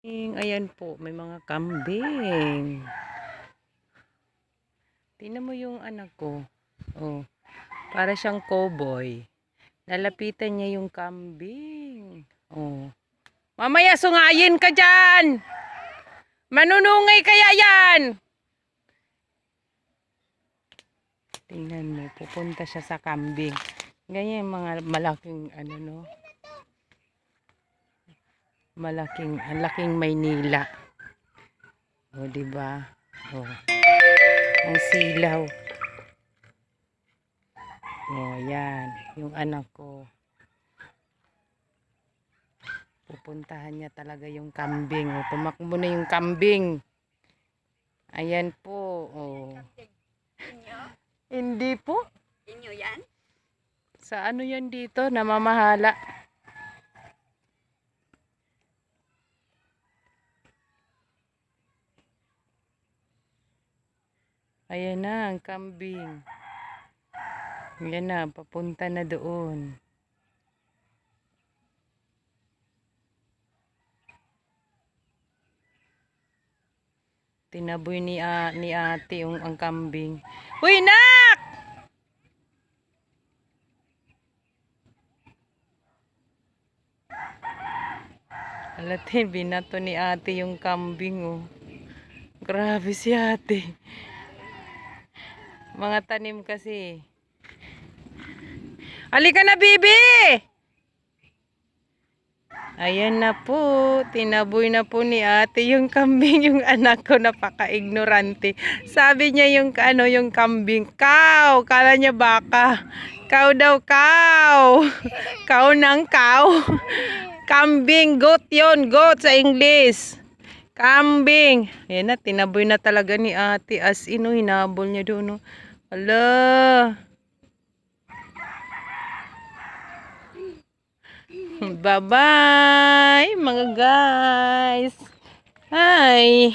Ayan po, may mga kambing. Tingnan mo yung anak ko. Oh, para siyang cowboy. Nalapitan niya yung kambing. Oh. Mamaya sungayin ka dyan! Manunungay kaya yan! Tingnan mo, pupunta siya sa kambing. Ganyan yung mga malaking ano no. Malaking, ang laking Maynila. O, di ba? O. Ang silaw. O, yan. Yung anak ko. Pupuntahan niya talaga yung kambing. O, tumakbo na yung kambing. Ayan po. O. Hindi po. Inyo yan? Sa ano yan dito? Namamahala. Ayan na, ang kambing. Ayan na, papunta na doon. Tinaboy ni, a, ni ate yung ang kambing. Uy, nak! Alate, binato ni ate yung kambing, oh. Grabe si ate. Mga tanim kasi. Halika na, bibi! Ayan na po. Tinaboy na po ni ate yung kambing. Yung anak ko napaka-ignorante. Sabi niya yung ano yung kambing. Cow! Kala niya baka. Cow daw, cow. Cow ng cow. Kambing, goat yon goat sa English. Kambing. Ayan na, tinaboy na talaga ni ate. As in, oh, hinabol niya doon. Oh. Ala. Bye-bye, mga guys. Hi.